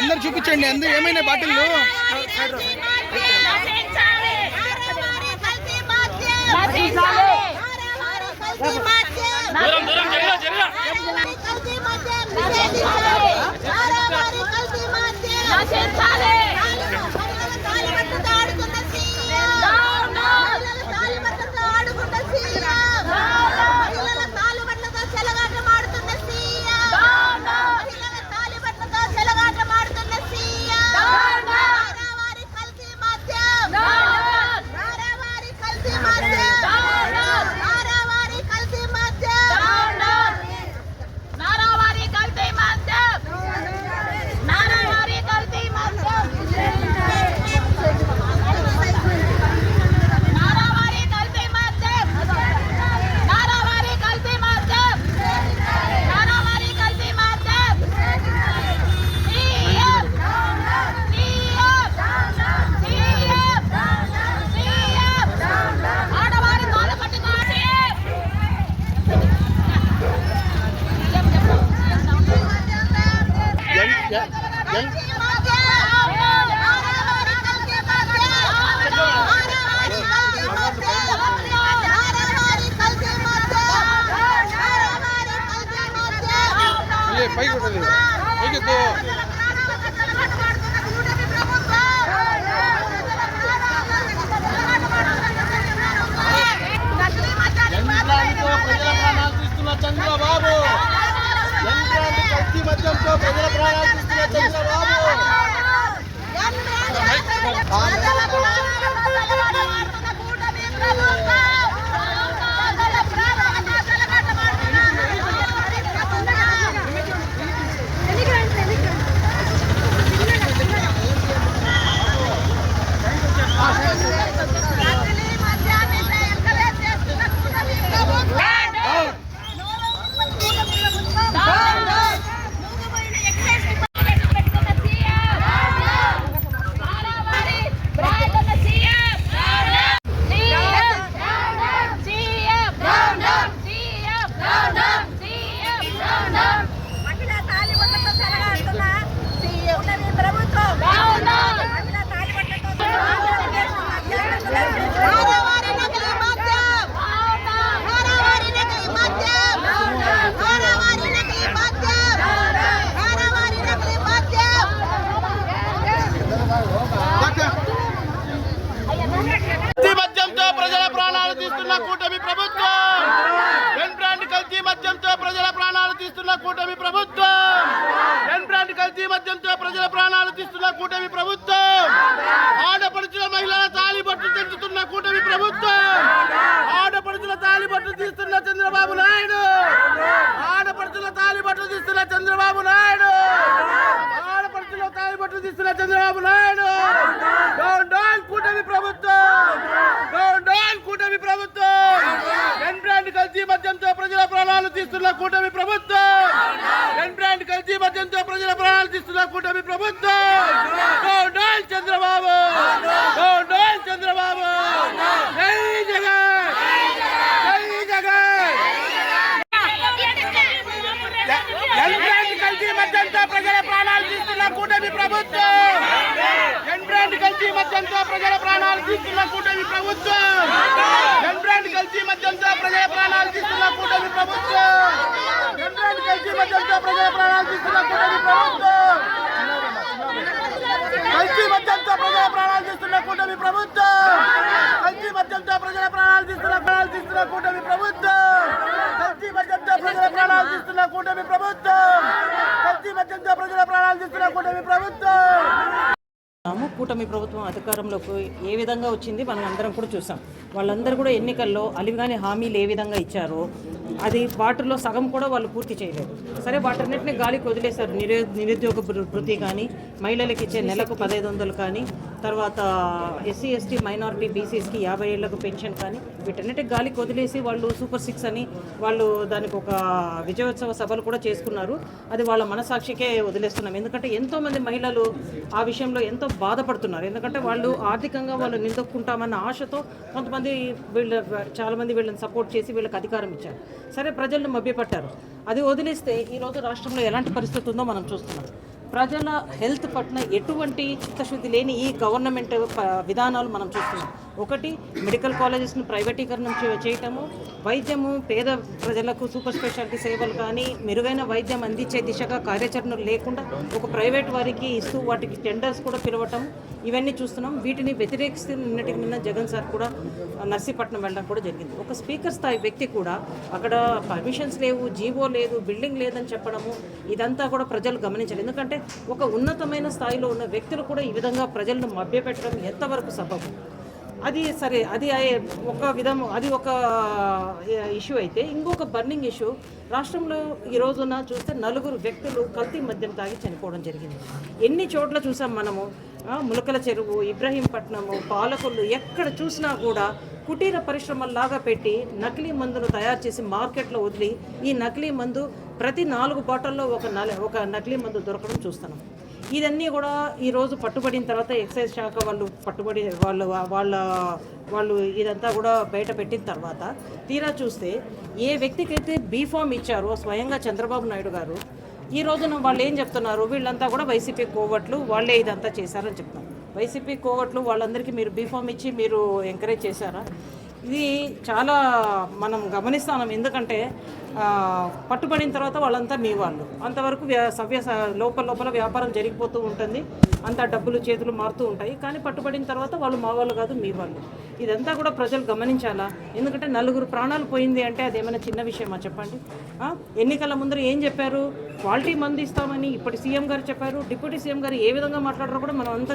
అందరు చూపించండి అందరు ఏమైనా బాటిల్లు? దూరం దూరం జరిగా జరిగా నారావారి కల్తీ మద్యం నారావారి కల్తీ మద్యం నారావారి కల్తీ మద్యం నారావారి కల్తీ మద్యం నారావారి కల్తీ మద్యం సీఎం సీఎం సీఎం సీఎం ఆడవారి కాలు పట్టుకోండి ఎన్- ఎన్- ఎన్- లే, పైకి ఉంటుంది పైకి ఎత్తు. యంత్రాలతో ప్రజల ప్రాణాలు చంద్రబాబు. మద్యంతో ప్రజల ప్రాణాలు తీస్తున్న చంద్రబాబు మహిళా తాలిబొట్లతో చెలగాడుతున్న ఉన్నది ప్రభుత్వం మహిళా తాలిబొట్లతో కల్తీ మద్యంతో ప్రజల ప్రాణాలు తీస్తున్న కూటమి ప్రభుత్వం ఎన్ బ్రాండ్ కల్తీ మద్యంతో ప్రజల ప్రాణాలు తీస్తున్న కూటమి ప్రభుత్వం. ఎన్ బ్రాండ్ కల్తీ మద్యంతో ప్రజల ప్రాణాలు తీస్తున్న కూటమి ప్రభుత్వం. ఆడపడుచుల మహిళల తాలిబట్టు తెంచుతున్న కూటమి ప్రభుత్వం. ఆడపడుచుల తాలిబట్టు తీస్తున్న చంద్రబాబు నాయుడు. ఆడపడుచుల తాలిబట్టు తీస్తున్న చంద్రబాబు నాయుడు. ఆడపడుచుల తాలిబట్టు తీస్తున్న చంద్రబాబు నాయుడు. కూటమి ప్రభుత్వం. కూటమి ప్రభుత్వం. ఎన్ బ్రాండ్ కల్తీ మద్యంతో ప్రజల ప్రాణాలు తీస్తున్న కూటమి ప్రభుత్వం ఎన్ బ్రాండ్ కల్తీ మద్యంతో ప్రజల ప్రాణాలు తీస్తున్న కూటమి ప్రభుత్వం down down Chandrababu down down Chandrababu జై జగన్ జై జగన్ ఎన్ బ్రాండ్ కల్తీ మద్యంతో ప్రజల ప్రాణాలు తీస్తున్న కూటమి ప్రభుత్వం ఎన్ బ్రాండ్ కల్తీ మద్యంతో ప్రజల ప్రాణాలు తీస్తున్న కూటమి ప్రభుత్వం ఎన్ బ్రాండ్ కల్తీ మద్యంతో ప్రజల ప్రాణాలు తీస్తున్న కూటమి ప్రభుత్వం ఎన్ బ్రాండ్ కల్తీ మద్యంతో ప్రజల ప్రాణాలు తీస్తున్న కూటమి ప్రభుత్వం కల్తీ మద్యంతో ప్రజల ప్రాణాలు తీస్తున్న కూటమి ప్రభుత్వం. కల్తీ మద్యంతో ప్రజల ప్రాణాలు తీస్తున్న ప్రాణాలు తీస్తున్న కూటమి ప్రభుత్వం. కల్తీ మద్యంతో ప్రజల ప్రాణాలు తీస్తున్న కూటమి ప్రభుత్వం. కల్తీ ప్రజల ప్రాణాలు తీస్తున్న కూటమి ప్రభుత్వం. రాము కూటమి ప్రభుత్వం అధికారంలోకి ఏ విధంగా వచ్చింది మనం అందరం కూడా చూసాం. వాళ్ళందరూ కూడా ఎన్నికల్లో అలివిగాని హామీలు ఏ విధంగా ఇచ్చారో అది వాటిలో సగం కూడా వాళ్ళు పూర్తి చేయలేదు. సరే వాటన్నిటిని గాలికి వదిలేశారు. నిరు నిరుద్యోగ వృత్తి కానీ మహిళలకు ఇచ్చే నెలకు పదహైదు వందలు కానీ తర్వాత ఎస్సీ ఎస్టీ మైనారిటీ బీసీస్కి యాభై ఏళ్ళకు పెన్షన్ కానీ వీటన్నిటి గాలికి వదిలేసి వాళ్ళు సూపర్ సిక్స్ అని వాళ్ళు దానికి ఒక విజయోత్సవ సభలు కూడా చేసుకున్నారు. అది వాళ్ళ మనసాక్షికే వదిలేస్తున్నాం. ఎందుకంటే ఎంతోమంది మహిళలు ఆ విషయంలో ఎంతో బాధపడుతున్నారు. ఎందుకంటే వాళ్ళు ఆర్థికంగా వాళ్ళు నిలదొక్కుంటామన్న ఆశతో కొంతమంది వీళ్ళ చాలామంది వీళ్ళని సపోర్ట్ చేసి వీళ్ళకి అధికారం ఇచ్చారు. సరే ప్రజలను మభ్యపట్టారు. అది వదిలేస్తే ఈరోజు రాష్ట్రంలో ఎలాంటి పరిస్థితి ఉందో మనం చూస్తున్నాం. ప్రజల హెల్త్ పట్ల ఎటువంటి చిత్తశుద్ధి లేని ఈ గవర్నమెంట్ విధానాలు మనం చూస్తున్నాం. ఒకటి మెడికల్ కాలేజెస్ను ప్రైవేటీకరణం చేయటము వైద్యము పేద ప్రజలకు సూపర్ స్పెషాలిటీ సేవలు కానీ మెరుగైన వైద్యం అందించే దిశగా కార్యాచరణలు లేకుండా ఒక ప్రైవేట్ వారికి ఇస్తూ వాటికి టెండర్స్ కూడా పిలవటం ఇవన్నీ చూస్తున్నాం. వీటిని వ్యతిరేకిస్తూ నిన్నటికి నిన్న జగన్ సార్ కూడా నర్సీపట్నం వెళ్ళడం కూడా జరిగింది. ఒక స్పీకర్ స్థాయి వ్యక్తి కూడా అక్కడ పర్మిషన్స్ లేవు జీవో లేదు బిల్డింగ్ లేదని చెప్పడము ఇదంతా కూడా ప్రజలు గమనించాలి ఎందుకంటే ఒక ఉన్నతమైన స్థాయిలో ఉన్న వ్యక్తులు కూడా ఈ విధంగా ప్రజలను మభ్యపెట్టడం ఎంతవరకు సబబు? అది సరే అది అయ్యే- ఒక విధం అది ఒక ఇష్యూ అయితే ఇంకొక బర్నింగ్ ఇష్యూ రాష్ట్రంలో ఈ రోజున చూస్తే నలుగురు వ్యక్తులు కల్తీ మద్యం తాగి చనిపోవడం జరిగింది. ఎన్ని చోట్ల చూసాం మనము? ములకల చెరువు ఇబ్రహీంపట్నము పాలకొల్లు ఎక్కడ చూసినా కూడా కుటీర పరిశ్రమల్లాగా పెట్టి నకిలీ మందును తయారు చేసి మార్కెట్లో వదిలి ఈ నకిలీ మందు ప్రతి నాలుగు బాటల్లో ఒక నల ఒక నకిలీ మందు దొరకడం చూస్తున్నాం. ఇదన్నీ కూడా ఈరోజు పట్టుబడిన తర్వాత ఎక్సైజ్ శాఖ వాళ్ళు పట్టుబడి వాళ్ళు వాళ్ళ వాళ్ళు ఇదంతా కూడా బయట పెట్టిన తర్వాత తీరా చూస్తే ఏ వ్యక్తికైతే బీఫామ్ ఇచ్చారో స్వయంగా చంద్రబాబు నాయుడు గారు ఈ రోజున వాళ్ళు ఏం చెప్తున్నారు? వీళ్ళంతా కూడా వైసీపీ కోవట్లు వాళ్ళే ఇదంతా చేశారని చెప్తున్నారు. వైసీపీ కోవట్లు వాళ్ళందరికీ మీరు బీఫామ్ ఇచ్చి మీరు ఎంకరేజ్ చేశారా? ఇది చాలా మనం గమనిస్తున్నాం ఎందుకంటే పట్టుబడిన తర్వాత వాళ్ళంతా మీ వాళ్ళు. అంతవరకు వ్యా సవ్య స- లోపల లోపల వ్యాపారం జరిగిపోతూ ఉంటుంది. అంత డబ్బులు చేతులు మారుతూ ఉంటాయి. కానీ పట్టుబడిన తర్వాత వాళ్ళు మా వాళ్ళు కాదు మీ వాళ్ళు. ఇదంతా కూడా ప్రజలు గమనించాలా? ఎందుకంటే నలుగురు ప్రాణాలు పోయింది అంటే అదేమైనా చిన్న విషయమా చెప్పండి? ఎన్నికల ముందర ఏం చెప్పారు? క్వాలిటీ మంది ఇస్తామని ఇప్పటి సీఎం గారు చెప్పారు. డిప్యూటీ సీఎం గారు ఏ విధంగా మాట్లాడారో కూడా మనం అంతా